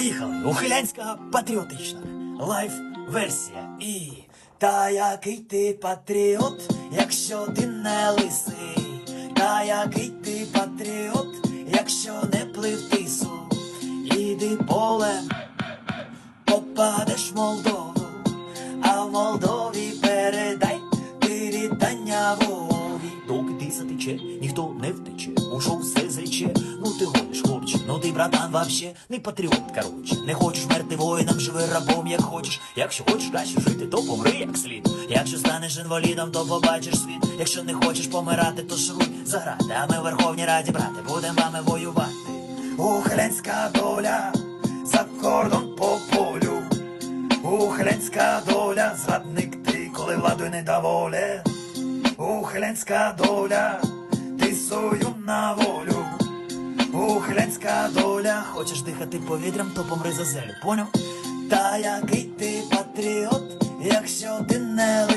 Поїхали! Ухилянська патріотична лайф-версія. І та який ти патріот, якщо ти не лисий, та який ти патріот, якщо не плив тису, іди полем, попадеш в Молдову, а в Молдові передай ти вітання Вові. Доки тиса тече, ніхто не втече, ушов все зрече. Ти братан, вообще не патріот, короче. Не хочеш мерти воїном, живи рабом, як хочеш. Якщо хочеш краще жити, то помри як слід. Якщо станеш інвалідом, то побачиш світ. Якщо не хочеш помирати, то шуруй заграти. А ми в Верховній Раді, брати, будемо вами воювати. Ухилянська доля за кордон по полю. Ухилянська доля, зрадник ти, коли владою не доволі. Ухилянська доля, ти сою на волю. Ухилянська доля, хочеш дихати повітрям, то помри за зелю, поняв? Та який ти патріот, якщо ти не.